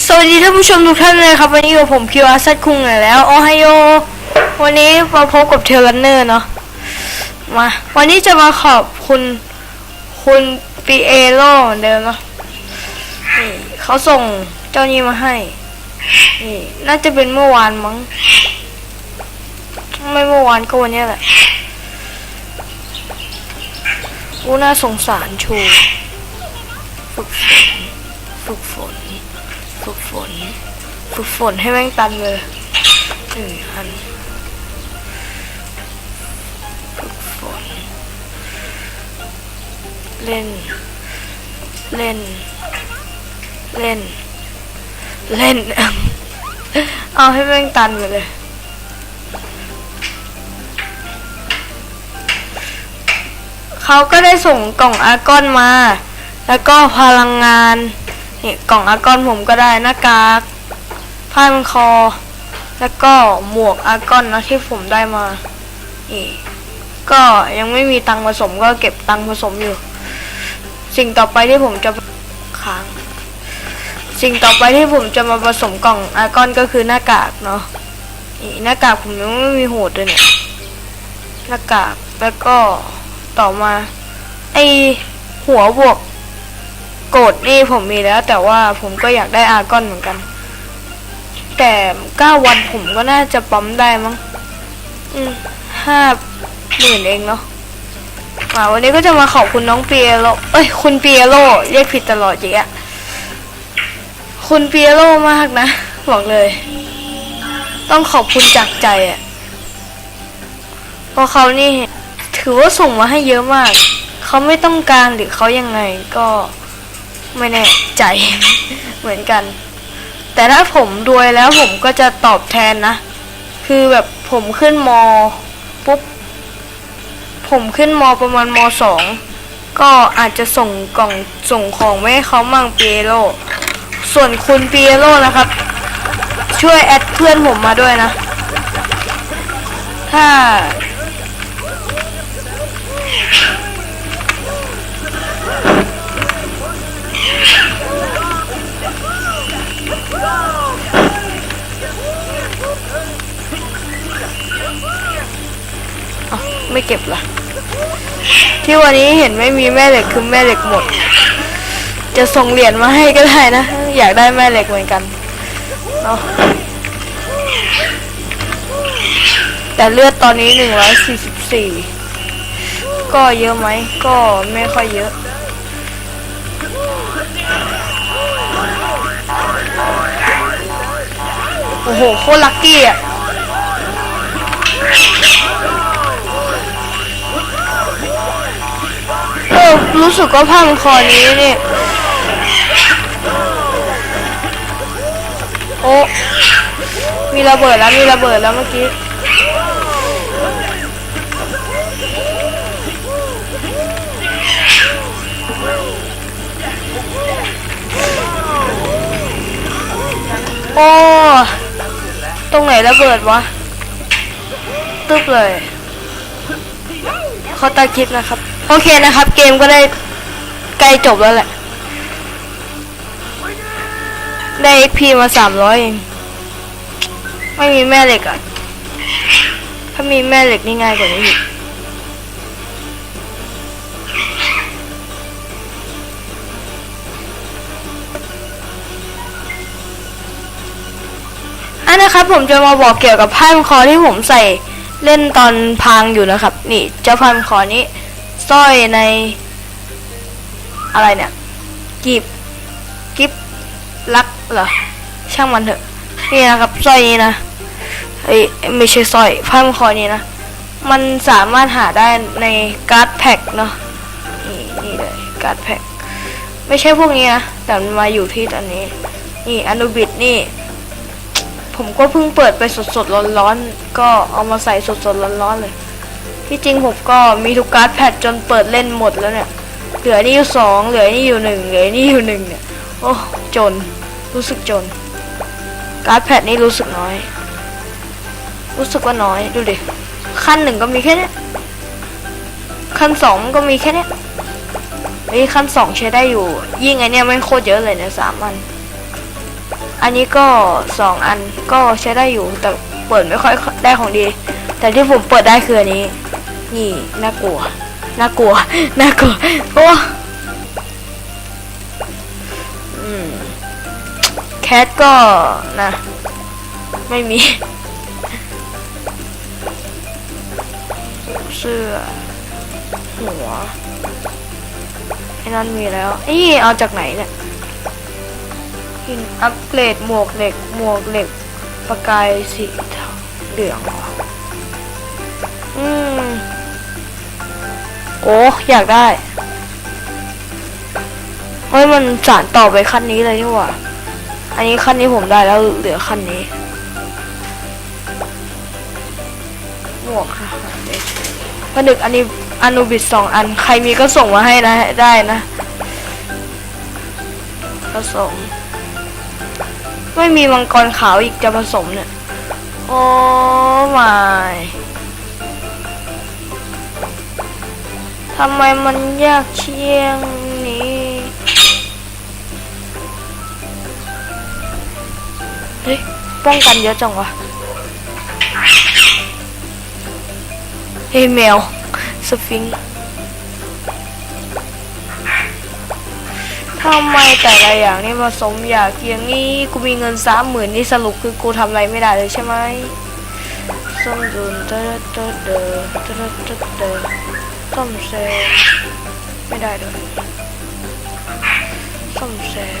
สวัสดีท่านผู้ชมทุกท่านเลยครับ วันนี้กับผมคิวอาร์ซัดคุงอีกแล้วโอไฮโอวันนี้มาพบกับเทเลนเนอร์เนาะมาวันนี้จะมาขอบคุณคุณปีเอโร่เหมือนเดิมเนาะนี่เขาส่งเจ้านี้มาให้นี่น่าจะเป็นเมื่อวานมั้งไม่เมื่อวานก็วันนี้แหละกูน่าสงสารชูฝึกฝนฝึกฝน ฝึกฝน ฝึกฝนให้แม่งตันเลยหนึ่งอันฝึกฝน เล่น เล่น เล่น เล่น เอาให้แม่งตันไปเลยเขาก็ได้ส่งกล่องอาร์กอนมา แล้วก็พลังงาน นี่กล่องอากอนผมก็ได้หน้ากากผ้าพันคอ แล้วก็หมวกอากอนนะที่ผมได้มานี่ก็ยังไม่มีตังผสมก็เก็บตังผสมอยู่ สิ่งต่อไปที่ผมจะค้างสิ่งต่อไปที่ผมจะมาผสมกล่องอากอนก็คือหน้ากากเนาะนี่หน้ากากผมยังไม่มีโหดเลยเนี่ยหน้ากากแล้วก็ต่อมา ไอหัวบวก โกดนี่ผมมีแล้ว แต่ว่าผมก็อยากได้อาร์กอนเหมือนกัน แต่เก้าวันผมก็น่าจะปั๊มได้มั้งอืมห้าหมื่นเองเนาะมาวันนี้ก็จะมาขอบคุณน้องเปียโลเอ้ย คุณเปียโลเรียกผิดตลอดจริงอะคุณเปียโลมากนะบอกเลย ต้องขอบคุณจากใจอะเพราะเขานี่ ถือว่าส่งมาให้เยอะมาก เขาไม่ต้องการหรือเขายังไงก็ ไม่แน่ใจเหมือนกัน แต่ถ้าผมรวยแล้วผมก็จะตอบแทนนะ คือแบบผมขึ้นมปุ๊บผมขึ้นมประมาณมสองก็อาจจะส่งกล่องส่งของไม่ให้เขามั่งเปียโรส่วนคุณเปียโรนะครับ ช่วยแอดเพื่อนผมมาด้วยนะ ถ้า ไม่เก็บละที่วันนี้เห็นไม่มีแม่เหล็กคือแม่เหล็กหมด จะส่งเหรียญมาให้ก็ได้นะ อยากได้แม่เหล็กเหมือนกันเนาะแต่เลือดตอนนี้หนึ่งร้อยสี่สิบสี่ก็เยอะไหมก็ไม่ค่อยเยอะ โอ้โหโคตรลัคกี้อะเออรู้สึกว่าผ้ามันคอนี้นี่โอ้มีระเบิดแล้วมีระเบิดแล้วเมื่อกี้โอ้ ตรงไหนระเบิดวะ ตึ๊บเลยเขาตาคิดนะครับ โอเคนะครับ เกมก็ได้ใกล้จบแล้วแหละ ได้ XP มาสามร้อยเอง ไม่มีแม่เหล็กอะถ้ามีแม่เหล็กนี่ง่ายกว่านี้อีก อันนะครับผมจะมาบอกเกี่ยวกับผ้าพันคอที่ผมใส่เล่นตอนพางอยู่นะครับ นี่เจ้าผ้าพันคอนี้สร้อยใน อะไรเนี่ยกีบกิบลักเหรอช่างมันเถอะนี่นะครับสร้อยนี้นะเอ้ยไม่ใช่สร้อยผ้าพันคอนี้นะมันสามารถหาได้ในการ์ดแพ็กเนาะนี่นี่เลยการ์ดแพ็กไม่ใช่พวกนี้นะแต่มันมาอยู่ที่ตอนนี้ นี่อนุบิดนี่ ผมก็เพิ่งเปิดไปสดๆร้อนๆก็เอามาใส่สดๆร้อนๆเลยที่จริงผมก็มีทุกการ์ดแพดจนเปิดเล่นหมดแล้วเนี่ยเหลือนี่อยู่สองเหลือนี่อยู่หนึ่งเหลือนี่อยู่หนึ่งเนี่ยโอ้จนรู้สึกจน การ์ดแพดนี่รู้สึกน้อย รู้สึกว่าน้อยดูดิขั้นหนึ่งก็มีแค่นี้ขั้นสองก็มีแค่นี้ยเฮ้ขั้นสองใช้ได้อยู่ ยิ่งไอเนี้ยไม่โคตรเยอะเลยเนี่ยสามอัน อันนี้ก็สองอันก็ใช้ได้อยู่แต่เปิดไม่ค่อยได้ของดี แต่ที่ผมเปิดได้คืออันนี้ นี่น่ากลัวน่ากลัวน่ากลัวโอ้แคทก็นะ ไม่มี เสื้อ หัวไอ้นั่นมีแล้ว นี่เอาจากไหนเนี่ย หินอัปเกรดหมวกเหล็ก หมวกเหล็ก ประกายสีเทาเหลืองอืมโอ้อยากได้เฮ้ยมันสานต่อไปขั้นนี้เลยนี่หว่า อันนี้ขั้นนี้ผมได้แล้วเหลือขั้นนี้หมวกค่ะผนึกอันนี้อนูบิดสองอันใครมีก็ส่งมาให้นะได้นะ ผสม ไม่มีมังกรขาวอีกจะผสมเนี่ย โอ้ไม่ทำไมมันยากเชียงนี้เฮ้ยป้องกันเยอะจังวะเฮ้ยแมวสฟิงค์ ทำไมแต่ละอย่างนี่ผสมอยากอย่างนี้กูมีเงินสามหมื่นนี่สรุปคือกูทำอะไรไม่ได้เลยใช่ไหมสมดุลเตอเตอเดอเตอเตอเดอซ่อมแซมไม่ได้ด้วยซ่อมแซม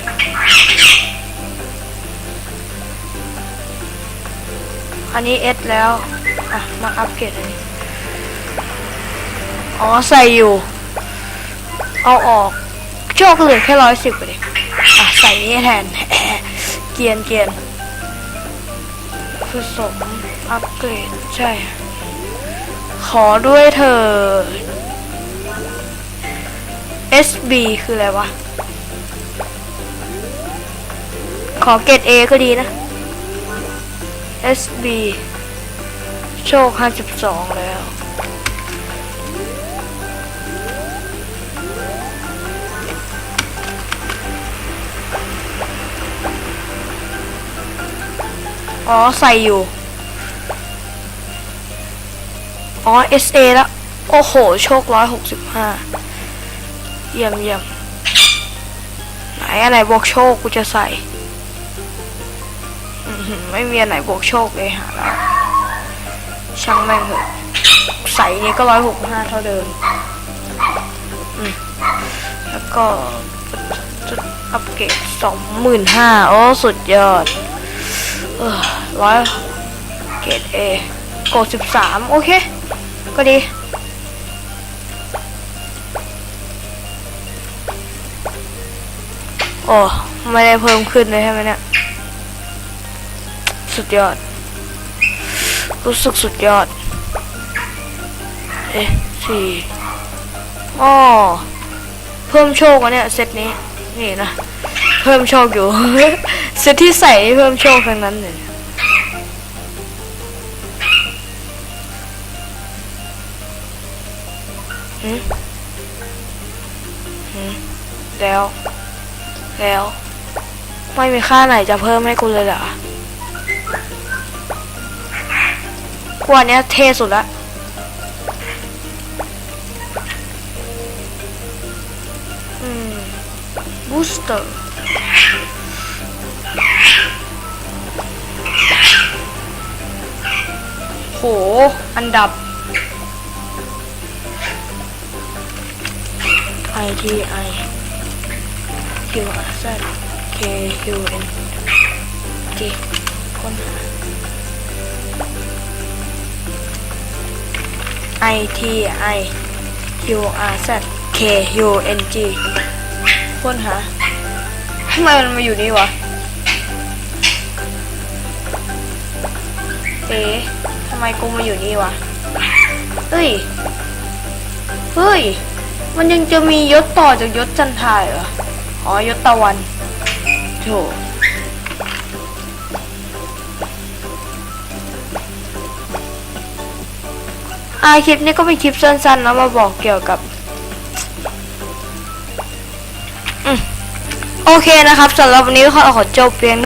อันนี้เอสแล้ว อะ มาอัปเกรดอันนี้ อ๋อ ใส่อยู่ เอาออก โชคเหลือแค่ร้อยสิบเลยอะใส่นี้แทน เกียนเกียนผสมอัปเกรด ใช่ ขอด้วยเธอ SB คืออะไรวะ ขอเกรด A ก็ดีนะ SB โชค 52 แล้ว อ๋อ ใส่อยู่ อ๋อ SA แล้ว โอ้โห โชค165เยี่ยมเยี่ยมไหนอันไหนบอกโชคกูจะใส่ไม่มีอันไหนบวกโชคเลยหาแล้วช่างแม่งเถอะใส่นี้ก็ร้อยหกห้าเท่าเดิมแล้วก็อัปเกรดสองหมื่นห้าโอ้สุดยอด ร้อยเกรดเอกดสิบสามโอเค ก็ดี โอ้ไม่ได้เพิ่มขึ้นเลยใช่ไหมเนี่ย สุดยอด รู้สึกสุดยอด เอ๊ะสี่อ๋อเพิ่มโชควะเนี่ยเซตนี้ นี่นะ เพิ่มโชคอยู่ เซตที่ใส่เพิ่มโชคทั้งนั้นเลย หืมหืมแล้ว แล้ว ไม่มีค่าไหนจะเพิ่มให้กูเลยเหรอกว่านี้เท่สุดละอืมบูสเตอร์โห อันดับ I T I Q R Z K U N G ค้นหา I T I Q R Z K U N G ค้นหาทำไมมันมาอยู่นี่วะเอ๊ะทำไมกูมาอยู่นี่วะเฮ้ย เฮ้ย มันยังจะมียศต่อจากยศจันทายเหรอ อ๋อยศตะวันโถอาคลิปนี้ก็เป็นคลิปสั้นๆนะมาบอกเกี่ยวกับอืมโอเคนะครับสำหรับวันนี้ขอขอจบเพียง